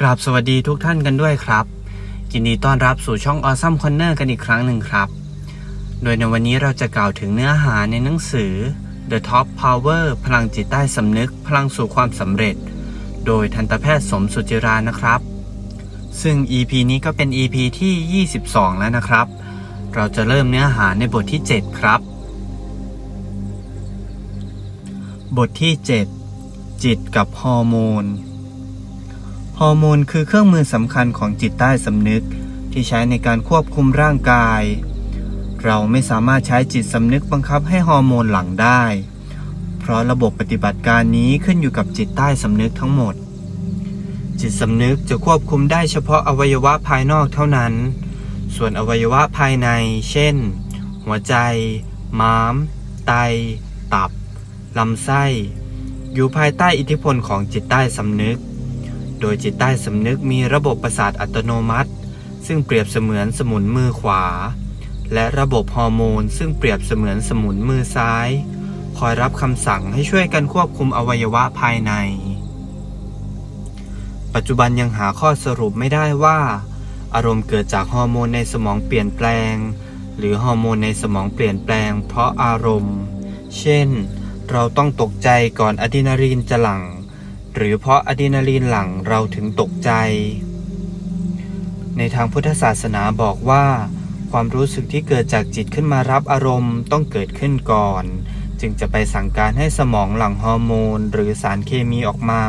กราบสวัสดีทุกท่านกันด้วยครับ ยินดีต้อนรับสู่ช่อง Awesome Corner กันอีกครั้งหนึ่งครับ โดยในวันนี้เราจะกล่าวถึงเนื้อหาในหนังสือ The Top Power พลังจิตใต้สำนึก พลังสู่ความสำเร็จ โดยทันตแพทย์สมสุจิรานะครับ ซึ่ง EP นี้ก็เป็น EP ที่ 22 แล้วนะครับ เราจะเริ่มเนื้อหาในบทที่ 7 ครับ บทที่ 7 จิตกับฮอร์โมน ฮอร์โมนคือเครื่องมือสำคัญของจิตใต้สำนึก ที่ใช้ในการควบคุมร่างกาย เราไม่สามารถใช้จิตสำนึกบังคับให้ฮอร์โมนหลั่งได้ เพราะระบบปฏิบัติการนี้ขึ้นอยู่กับจิตใต้สำนึกทั้งหมด จิตสำนึกจะควบคุมได้เฉพาะอวัยวะภายนอกเท่านั้น ส่วนอวัยวะภายใน เช่น หัวใจ ม้าม ไต ตับ ลำไส้ อยู่ภายใต้อิทธิพลของจิตใต้สำนึก โดยจิตใต้สำนึกมีระบบประสาทอัตโนมัติ ซึ่งเปรียบเสมือนสมุนมือขวา และระบบฮอร์โมน ซึ่งเปรียบเสมือนสมุนมือซ้าย คอยรับคำสั่งให้ช่วยกันควบคุมอวัยวะภายใน ปัจจุบันยังหาข้อสรุปไม่ได้ว่า อารมณ์เกิดจากฮอร์โมนในสมองเปลี่ยนแปลง หรือฮอร์โมนในสมองเปลี่ยนแปลง เพราะอารมณ์ เช่น เราต้องตกใจก่อนอะดรีนาลีนจะหลั่ง หรือเพราะอะดรีนาลีนหลั่งเราถึงตกใจ ในทางพุทธศาสนาบอกว่า ความรู้สึกที่เกิดจากจิตขึ้นมารับอารมณ์ต้องเกิดขึ้นก่อน จึงจะไปสั่งการให้สมองหลั่งฮอร์โมน หรือสารเคมีออกมา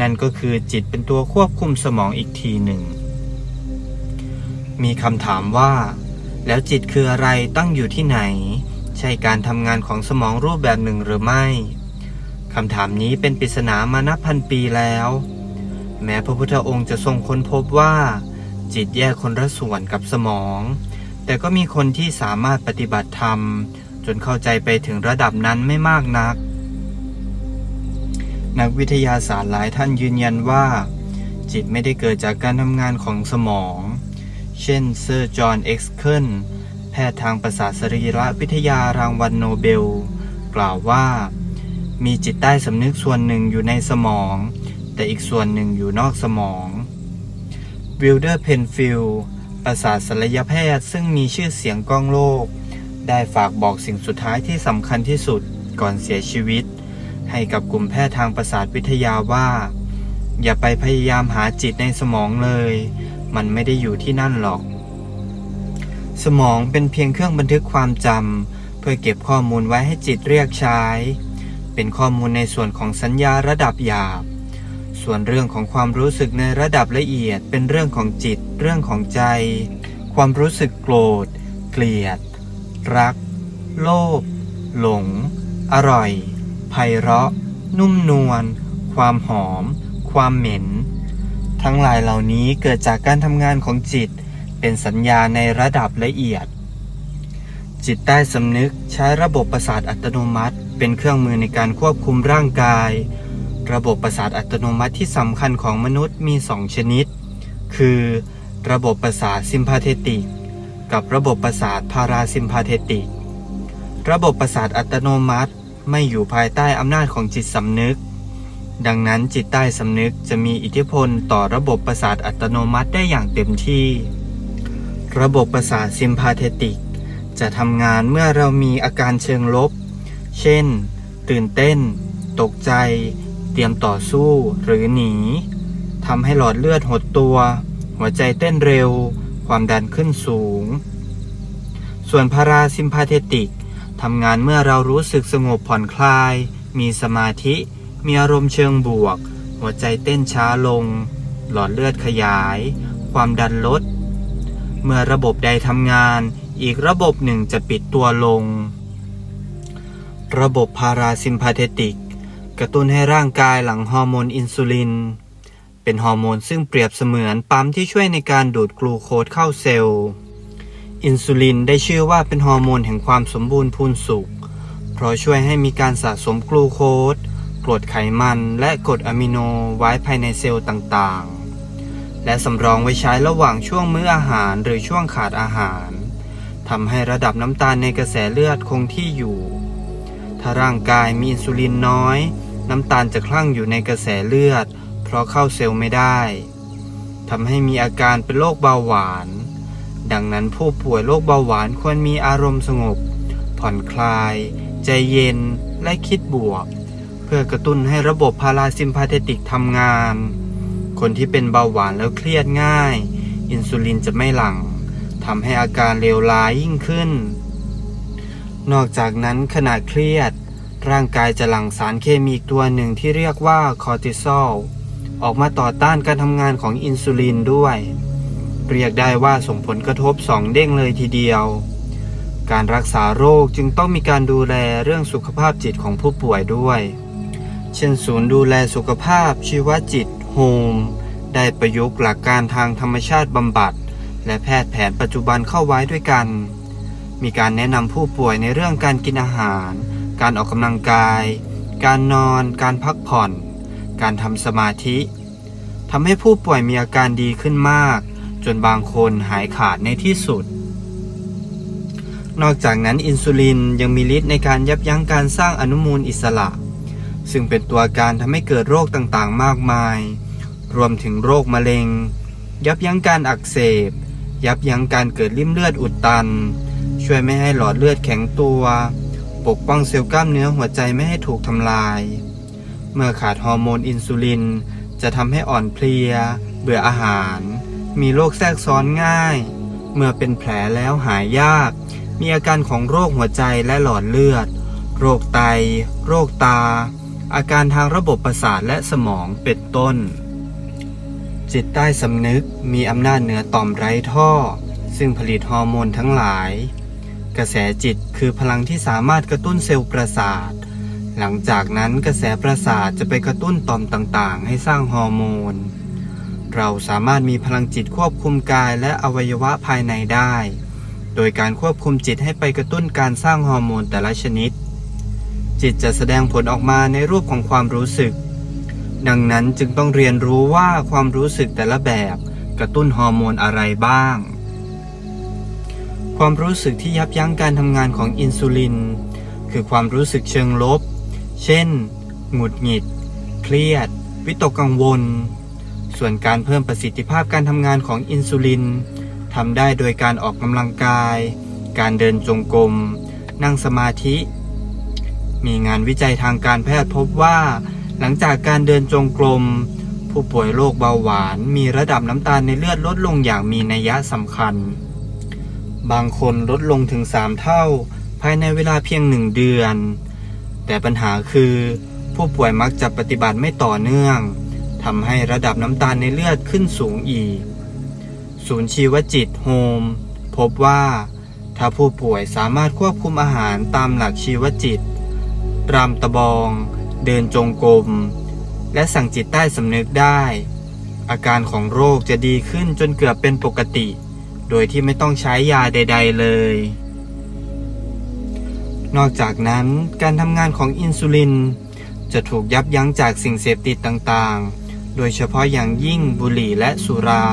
นั่นก็คือจิตเป็นตัวควบคุมสมองอีกทีหนึ่ง มีคำถามว่า แล้วจิตคืออะไรตั้งอยู่ที่ไหน ใช่การทำงานของสมองรูปแบบหนึ่งหรือไม่ คำถามนี้เป็นปริศนามานับพันปีแล้ว แม้พระพุทธองค์จะทรงค้นพบว่า จิตแยกคนละส่วนกับสมอง แต่ก็มีคนที่สามารถปฏิบัติธรรม จนเข้าใจไปถึงระดับนั้นไม่มากนัก นักวิทยาศาสตร์หลายท่านยืนยันว่า จิตไม่ได้เกิดจากการทำงานของสมอง เช่นเซอร์จอห์นเอ็กซ์เคิลแพทย์ทางประสาทสรีรวิทยารางวัลโนเบล กล่าวว่า มีจิตใต้สำนึกส่วนหนึ่งอยู่ในสมอง แต่อีกส่วนหนึ่งอยู่นอกสมองวิลเดอร์เพนฟิลประสาทศัลยแพทย์ซึ่งมีชื่อเสียงก้องโลก ได้ฝากบอกสิ่งสุดท้ายที่สำคัญที่สุดก่อนเสียชีวิต ให้กับกลุ่มแพทย์ทางประสาทวิทยาว่า อย่าไปพยายามหาจิตในสมองเลย มันไม่ได้อยู่ที่นั่นหรอก สมองเป็นเพียงเครื่องบันทึกความจำเพื่อเก็บข้อมูลไว้ให้จิตเรียกใช้ เป็นข้อมูลในส่วนของสัญญาระดับหยาบ ส่วนเรื่องของความรู้สึกในระดับละเอียด เป็นเรื่องของจิต เรื่องของใจ ความรู้สึกโกรธ เกลียด รัก โลภ หลง อร่อย ไพเราะ นุ่มนวล ความหอม ความเหม็น ทั้งหลายเหล่านี้เกิดจากการทำงานของจิต เป็นสัญญาในระดับละเอียดจิตใต้สำนึกใช้ระบบประสาทอัตโนมัติ เป็นเครื่องมือในการควบคุมร่างกาย ระบบประสาทอัตโนมัติที่สำคัญของมนุษย์มีสองชนิด คือ ระบบประสาทซิมพาเทติก กับระบบประสาทพาราซิมพาเทติก ระบบประสาทอัตโนมัติไม่อยู่ภายใต้อำนาจของจิตสำนึก ดังนั้นจิตใต้สำนึกจะมีอิทธิพลต่อระบบประสาทอัตโนมัติได้อย่างเต็มที่ ระบบประสาทซิมพาเทติก จะทำงานเมื่อเรามีอาการเชิงลบ เช่น ตื่นเต้น ตกใจ เตรียมต่อสู้หรือหนีทำให้หลอดเลือดหดตัว หัวใจเต้นเร็ว ความดันขึ้นสูง ส่วนพาราซิมพาเทติกทำงานเมื่อเรารู้สึกสงบผ่อนคลาย มีสมาธิ มีอารมณ์เชิงบวก หัวใจเต้นช้าลง หลอดเลือดขยาย ความดันลด เมื่อระบบใดทำงาน อีกระบบหนึ่งจะปิดตัวลง ระบบพาราซิมพาเทติก กระตุ้นให้ร่างกายหลั่งฮอร์โมนอินซูลิน เป็นฮอร์โมนซึ่งเปรียบเสมือนปั๊มที่ช่วยในการดูดกลูโคสเข้าเซลล์ อินซูลินได้ชื่อว่าเป็นฮอร์โมนแห่งความสมบูรณ์พูนสุข เพราะช่วยให้มีการสะสมกลูโคสกรดไขมันและกรดอะมิโนไว้ภายในเซลล์ต่างๆ และสำรองไว้ใช้ระหว่างช่วงมื้ออาหารหรือช่วงขาดอาหารทำให้ระดับน้ำตาลในกระแสเลือดคงที่อยู่ ถ้าร่างกายมีอินซูลินน้อย น้ำตาลจะคลั่งอยู่ในกระแสเลือด เพราะเข้าเซลล์ไม่ได้ทำให้มีอาการเป็นโรคเบาหวาน ดังนั้นผู้ป่วยโรคเบาหวานควรมีอารมณ์สงบ ผ่อนคลาย ใจเย็นและคิดบวก เพื่อกระตุ้นให้ระบบพาราซิมพาเทติกทำงาน คนที่เป็นเบาหวานแล้วเครียดง่าย อินซูลินจะไม่หลั่งทำให้อาการเลวร้ายยิ่งขึ้น นอกจากนั้นขณะเครียด ร่างกายจะหลั่งสารเคมีอีกตัวหนึ่งที่เรียกว่าคอร์ติซอลออกมาต่อต้านการทำงานของอินซูลินด้วย เรียกได้ว่าส่งผลกระทบสองเด้งเลยทีเดียว การรักษาโรคจึงต้องมีการดูแลเรื่องสุขภาพจิตของผู้ป่วยด้วย เช่นศูนย์ดูแลสุขภาพชีวจิตโฮมได้ประยุกต์หลักการทางธรรมชาติบำบัด และแพทย์แผนปัจจุบันเข้าไว้ด้วยกัน มีการแนะนำผู้ป่วยในเรื่องการกินอาหาร การออกกำลังกาย การนอน การพักผ่อน การทำสมาธิทำให้ผู้ป่วยมีอาการดีขึ้นมาก จนบางคนหายขาดในที่สุด นอกจากนั้นอินซูลินยังมีฤทธิ์ในการยับยั้งการสร้างอนุมูลอิสระ ซึ่งเป็นตัวการทำให้เกิดโรคต่างๆ มากมาย รวมถึงโรคมะเร็ง ยับยั้งการอักเสบ ยับยั้งการเกิดริ่มเลือดอุดตัน ช่วยไม่ให้หลอดเลือดแข็งตัว ปกป้องเซลล์กล้ามเนื้อหัวใจไม่ให้ถูกทำลาย เมื่อขาดฮอร์โมนอินซูลิน จะทำให้อ่อนเพลีย เบื่ออาหาร มีโรคแทรกซ้อนง่าย เมื่อเป็นแผลแล้วหายยาก มีอาการของโรคหัวใจและหลอดเลือด โรคไต โรคตา อาการทางระบบประสาทและสมองเป็นต้น จิตใต้สำนึกมีอำนาจเหนือต่อมไร้ท่อซึ่งผลิตฮอร์โมนทั้งหลาย กระแสจิตคือพลังที่สามารถกระตุ้นเซลล์ประสาท หลังจากนั้นกระแสประสาทจะไปกระตุ้นต่อมต่างๆ ให้สร้างฮอร์โมน เราสามารถมีพลังจิตควบคุมกายและอวัยวะภายในได้ โดยการควบคุมจิตให้ไปกระตุ้นการสร้างฮอร์โมนแต่ละชนิด จิตจะแสดงผลออกมาในรูปของความรู้สึก ดังนั้นจึงต้องเรียนรู้ว่าความรู้สึกแต่ละแบบกระตุ้นฮอร์โมนอะไรบ้าง ความรู้สึกที่ยับยั้งการทำงานของอินซูลิน คือความรู้สึกเชิงลบ เช่น หงุดหงิด เครียด วิตกกังวล ส่วนการเพิ่มประสิทธิภาพการทำงานของอินซูลินทำได้โดยการออกกำลังกาย การเดินจงกรม นั่งสมาธิ มีงานวิจัยทางการแพทย์พบว่า หลังจากการเดินจงกรม ผู้ป่วยโรคเบาหวาน มีระดับน้ำตาลในเลือดลดลงอย่างมีนัยสำคัญ บางคนลดลงถึง 3 เท่า ภายในเวลาเพียงหนึ่งเดือน แต่ปัญหาคือ ผู้ป่วยมักจะปฏิบัติไม่ต่อเนื่องทำให้ระดับน้ำตาลในเลือดขึ้นสูงอีก ศูนย์ชีวจิตโฮม พบว่า ถ้าผู้ป่วยสามารถควบคุมอาหารตามหลักชีวจิตรามตะบอง เดินจงกรม และสั่งจิตใต้สำนึกได้ อาการของโรคจะดีขึ้นจนเกือบเป็นปกติ โดยที่ไม่ต้องใช้ยาใด ๆ เลย นอกจากนั้นการทำงานของอินซูลิน จะถูกยับยั้งจากสิ่งเสพติดต่างๆ โดยเฉพาะอย่างยิ่งบุหรี่และสุรา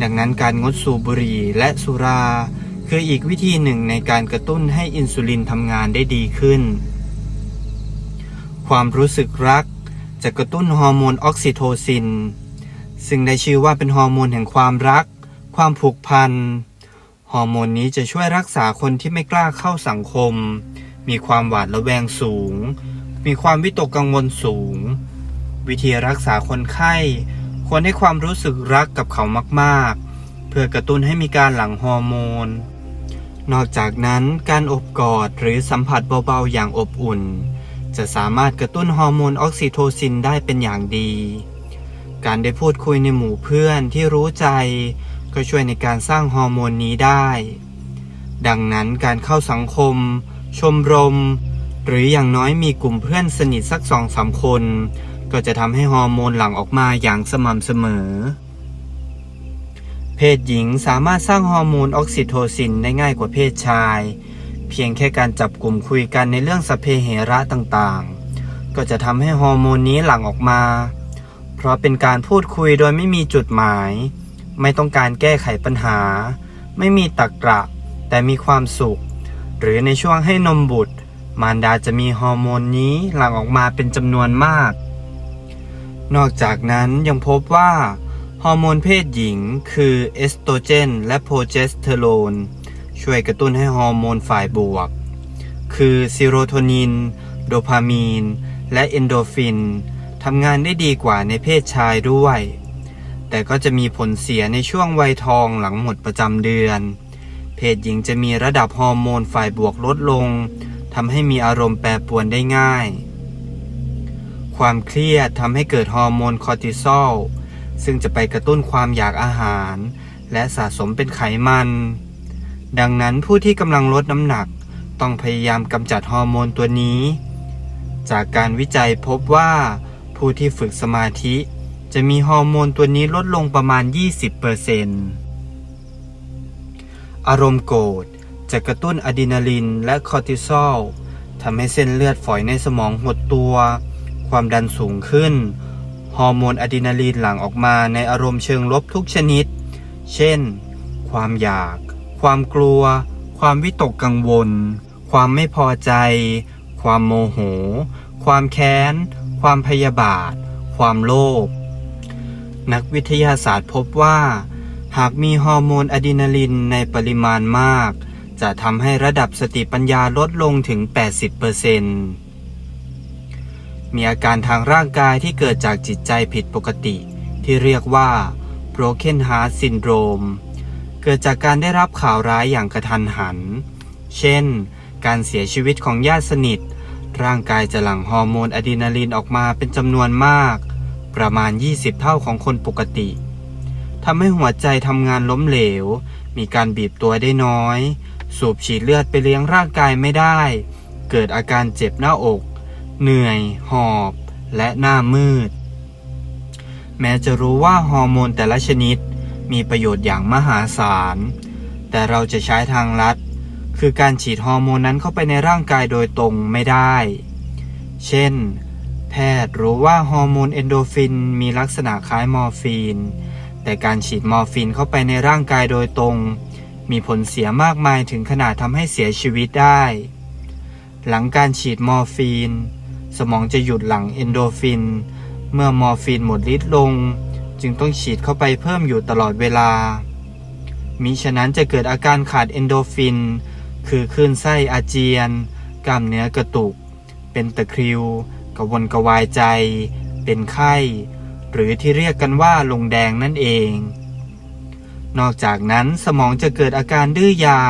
ดังนั้นการงดสูบบุหรี่และสุรา คืออีกวิธีหนึ่งในการกระตุ้นให้อินซูลินทำงานได้ดีขึ้น ความรู้สึกรักจะกระตุ้นฮอร์โมนออกซิโทซิน ซึ่งได้ชื่อว่าเป็นฮอร์โมนแห่งความรัก ความผูกพัน ฮอร์โมนนี้จะช่วยรักษาคนที่ไม่กล้าเข้าสังคม มีความหวาดระแวงสูง มีความวิตกกังวลสูง วิธีรักษาคนไข้ ควรให้ความรู้สึกรักกับเขามากๆ เพื่อกระตุ้นให้มีการหลั่งฮอร์โมน นอกจากนั้นการอบกอดหรือสัมผัสเบาๆอย่างอบอุ่น จะสามารถกระตุ้นฮอร์โมนออกซิโทซินได้เป็นอย่างดี การได้พูดคุยในหมู่เพื่อนที่รู้ใจ ก็ช่วยในการสร้างฮอร์โมนนี้ได้ ดังนั้นการเข้าสังคม ชมรม หรืออย่างน้อยมีกลุ่มเพื่อนสนิทสักสองสามคน ก็จะทำให้ฮอร์โมนหลั่งออกมาอย่างสม่ำเสมอ เพศหญิงสามารถสร้างฮอร์โมนออกซิโทซินได้ง่ายกว่าเพศชาย เพียงแค่การจับกลุ่มคุยกันในเรื่องสเพเหระต่างๆ ก็จะทำให้ฮอร์โมนนี้หลั่งออกมา เพราะเป็นการพูดคุยโดยไม่มีจุดหมาย ไม่ต้องการแก้ไขปัญหา ไม่มีตักกระแต่มีความสุข หรือในช่วงให้นมบุตร มารดาจะมีฮอร์โมนนี้หลั่งออกมาเป็นจำนวนมาก นอกจากนั้นยังพบว่า ฮอร์โมนเพศหญิงคือเอสโตรเจน และโปรเจสเตอโรนช่วยกระตุ้นให้ฮอร์โมนฝ่ายบวก คือซีโรโทนิน โดพามีน และเอนโดรฟินทำงานได้ดีกว่าในเพศชายด้วย แต่ก็จะมีผลเสียในช่วงวัยทองหลังหมดประจำเดือน เพศหญิงจะมีระดับฮอร์โมนฝ่ายบวกลดลงทำให้มีอารมณ์แปรปรวนได้ง่าย ความเครียดทำให้เกิดฮอร์โมนคอร์ติซอลซึ่งจะไปกระตุ้นความอยากอาหาร และสะสมเป็นไขมัน ดังนั้นผู้ที่กำลังลดน้ำหนักต้องพยายามกำจัดฮอร์โมนตัวนี้ จากการวิจัยพบว่าผู้ที่ฝึกสมาธิ จะมีฮอร์โมนตัวนี้ลดลงประมาณ 20%อารมณ์โกรธจะกระตุ้นอะดรีนาลินและคอร์ติซอลทำให้เส้นเลือดฝอยในสมองหดตัว ความดันสูงขึ้น ฮอร์โมนอะดรีนาลีนหลั่งออกมาในอารมณ์เชิงลบทุกชนิด เช่น ความอยาก ความกลัว ความวิตกกังวล ความไม่พอใจ ความโมโห ความแค้น ความพยาบาท ความโลภ นักวิทยาศาสตร์พบว่า หากมีฮอร์โมนอะดรีนาลินในปริมาณมาก จะทำให้ระดับสติปัญญาลดลงถึง 80%มีอาการทางร่างกายที่เกิดจากจิตใจผิดปกติ ที่เรียกว่า broken heart syndrome เกิดจากการได้รับข่าวร้ายอย่างกระทันหัน เช่น การเสียชีวิตของญาติสนิท ร่างกายจะหลั่งฮอร์โมนอะดรีนาลินออกมาเป็นจำนวนมาก ประมาณ 20 เท่าของคนปกติทำให้หัวใจทำงานล้มเหลว มีการบีบตัวได้น้อย สูบฉีดเลือดไปเลี้ยงร่างกายไม่ได้ เกิดอาการเจ็บหน้าอก เหนื่อย หอบ และหน้ามืด แม้จะรู้ว่าฮอร์โมนแต่ละชนิดมีประโยชน์อย่างมหาศาล แต่เราจะใช้ทางลัด คือการฉีดฮอร์โมนนั้นเข้าไปในร่างกายโดยตรงไม่ได้ เช่น แพทย์รู้ว่าฮอร์โมนเอนโดฟินมีลักษณะคล้ายมอร์ฟีน แต่การฉีดมอร์ฟีนเข้าไปในร่างกายโดยตรง มีผลเสียมากมายถึงขนาดทำให้เสียชีวิตได้ หลังการฉีดมอร์ฟีน สมองจะหยุดหลั่งเอนโดฟิน เมื่อมอร์ฟีนหมดฤทธิ์ลง จึงต้องฉีดเข้าไปเพิ่มอยู่ตลอดเวลา มิฉะนั้นจะเกิดอาการขาดเอนโดฟิน คือคลื่นไส้อาเจียน กล้ามเนื้อกระตุก เป็นตะคริว กระวนกระวายใจ เป็นไข้ หรือที่เรียกกันว่าลงแดงนั่นเอง นอกจากนั้นสมองจะเกิดอาการดื้อยา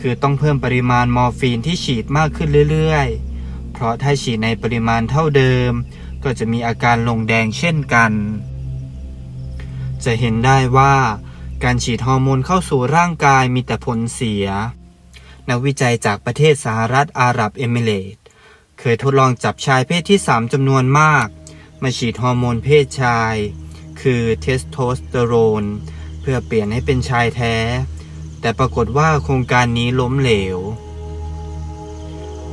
คือต้องเพิ่มปริมาณมอร์ฟีนที่ฉีดมากขึ้นเรื่อยๆ เพราะถ้าฉีดในปริมาณเท่าเดิม ก็จะมีอาการลงแดงเช่นกัน จะเห็นได้ว่าการฉีดฮอร์โมนเข้าสู่ร่างกายมีแต่ผลเสีย นักวิจัยจากประเทศสหรัฐอาหรับเอมิเรต เคยทดลองจับชายเพศที่ 3จำนวนมาก มาฉีดฮอร์โมนเพศชาย คือเทสโทสเตอโรน เพื่อเปลี่ยนให้เป็นชายแท้ แต่ปรากฏว่าโครงการนี้ล้มเหลว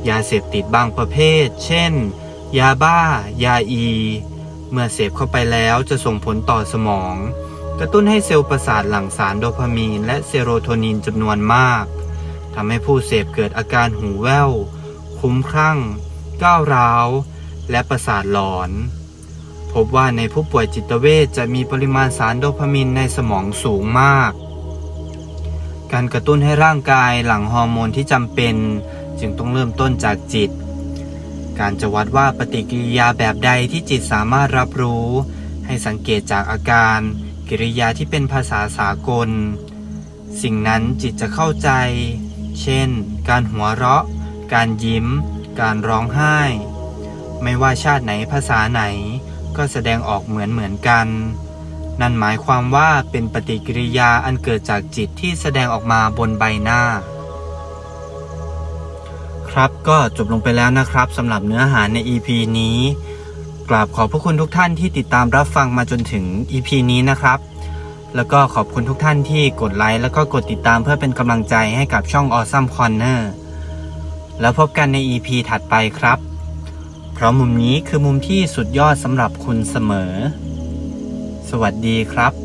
ยาเสพติดบางประเภท เช่น ยาบ้า ยาอี เมื่อเสพเข้าไปแล้วจะส่งผลต่อสมอง กระตุ้นให้เซลล์ประสาทหลั่งสารโดพามีน และเซโรโทนินจำนวนมากทำให้ผู้เสพเกิดอาการหูแว่ว คุ้มคลั่ง ก้าวร้าว และประสาทหลอน พบว่าในผู้ป่วยจิตเวชจะมีปริมาณสารโดพามีนในสมองสูงมาก การกระตุ้นให้ร่างกายหลั่งฮอร์โมนที่จำเป็น จึงต้องเริ่มต้นจากจิต การจะวัดว่าปฏิกิริยาแบบใดที่จิตสามารถรับรู้ ให้สังเกตจากอาการ กิริยาที่เป็นภาษาสากล สิ่งนั้นจิตจะเข้าใจ เช่น การหัวเราะ การยิ้ม การร้องไห้ ไม่ว่าชาติไหนภาษาไหนก็แสดงออกเหมือนเหมือนกัน นั่นหมายความว่าเป็นปฏิกิริยาอันเกิดจากจิตที่แสดงออกมาบนใบหน้า ครับก็จบลงไปแล้วนะครับสำหรับเนื้อหาใน EP นี้ กราบขอบพระคุณทุกท่านที่ติดตามรับฟังมาจนถึง EP นี้นะครับ แล้วก็ขอบคุณทุกท่านที่กดไลค์แล้วก็กดติดตามเพื่อเป็นกำลังใจให้กับช่อง Awesome Corner แล้วพบกันใน EP ถัดไปครับ เพราะมุมนี้คือมุมที่สุดยอดสำหรับคุณเสมอ สวัสดีครับ